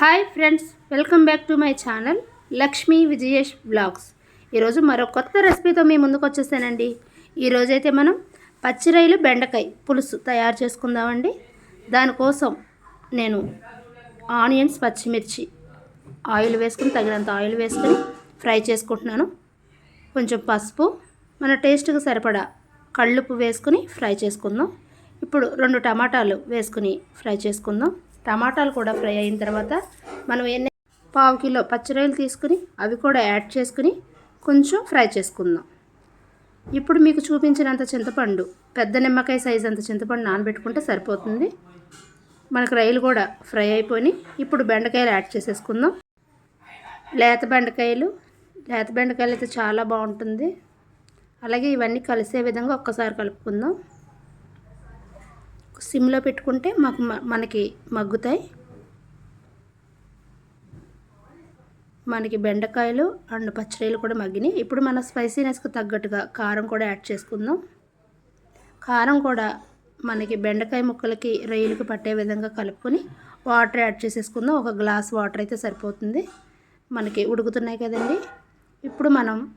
Hi friends welcome back to my channel Lakshmi Vijayesh blogs. ఈరోజు మరో కొత్త రెసిపీతో మీ ముందుకు వచ్చేసానండి. ఈరోజైతే మనం పచ్చిరైలు బెండకాయ పులుసు తయారు చేసుకుందామండి. దానికోసం నేను ఆనియన్స్ పచ్చిమిర్చి ఆయిల్ వేసుకుని తగినంత ఆయిల్ వేసుకుని ఫ్రై చేసుకుంటున్నాను. కొంచెం పసుపు మన టేస్ట్కి సరిపడా కళ్ళుప్పు వేసుకుని ఫ్రై చేసుకుందాం. ఇప్పుడు రెండు టమాటాలు వేసుకుని ఫ్రై చేసుకుందాం. టమాటాలు కూడా ఫ్రై అయిన తర్వాత మనం ఎన్ని పావు కిలో పచ్చిరొయ్యలు తీసుకుని అవి కూడా యాడ్ చేసుకుని కొంచెం ఫ్రై చేసుకుందాం. ఇప్పుడు మీకు చూపించినంత చింతపండు పెద్ద నిమ్మకాయ సైజ్ అంత చింతపండు నానబెట్టుకుంటే సరిపోతుంది. మనకు రైలు కూడా ఫ్రై అయిపోయి ఇప్పుడు బెండకాయలు యాడ్ చేసేసుకుందాం. లేత బెండకాయలు లేత బెండకాయలు అయితే చాలా బాగుంటుంది. అలాగే ఇవన్నీ కలిసే విధంగా ఒక్కసారి కలుపుకుందాం. సిమ్లో పెట్టుకుంటే మాకు మనకి మగ్గుతాయి. మనకి బెండకాయలు అండ్ పచ్చడిలు కూడా మగ్గినాయి. ఇప్పుడు మన స్పైసీనెస్కి తగ్గట్టుగా కారం కూడా యాడ్ చేసుకుందాం. కారం కూడా మనకి బెండకాయ ముక్కలకి రొయ్యలకి పట్టే విధంగా కలుపుకొని వాటర్ యాడ్ చేసేసుకుందాం. ఒక గ్లాస్ వాటర్ అయితే సరిపోతుంది. మనకి ఉడుకుతున్నాయి కదండి. ఇప్పుడు మనం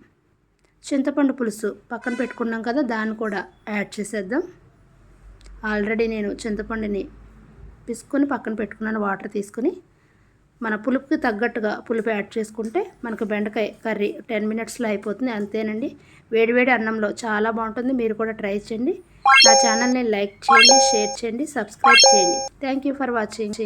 చింతపండు పులుసు పక్కన పెట్టుకున్నాం కదా దాన్ని కూడా యాడ్ చేసేద్దాం. ఆల్రెడీ నేను చింతపండుని పిసుకొని పక్కన పెట్టుకున్నాను వాటర్ తీసుకుని. మన పులుపుకి తగ్గట్టుగా పులుపు యాడ్ చేసుకుంటే మనకు బెండకాయ కర్రీ టెన్ మినిట్స్లో అయిపోతుంది. అంతేనండి. వేడివేడి అన్నంలో చాలా బాగుంటుంది. మీరు కూడా ట్రై చేయండి. నా ఛానల్ని లైక్ చేయండి షేర్ చేయండి సబ్స్క్రైబ్ చేయండి. Thank you for watching.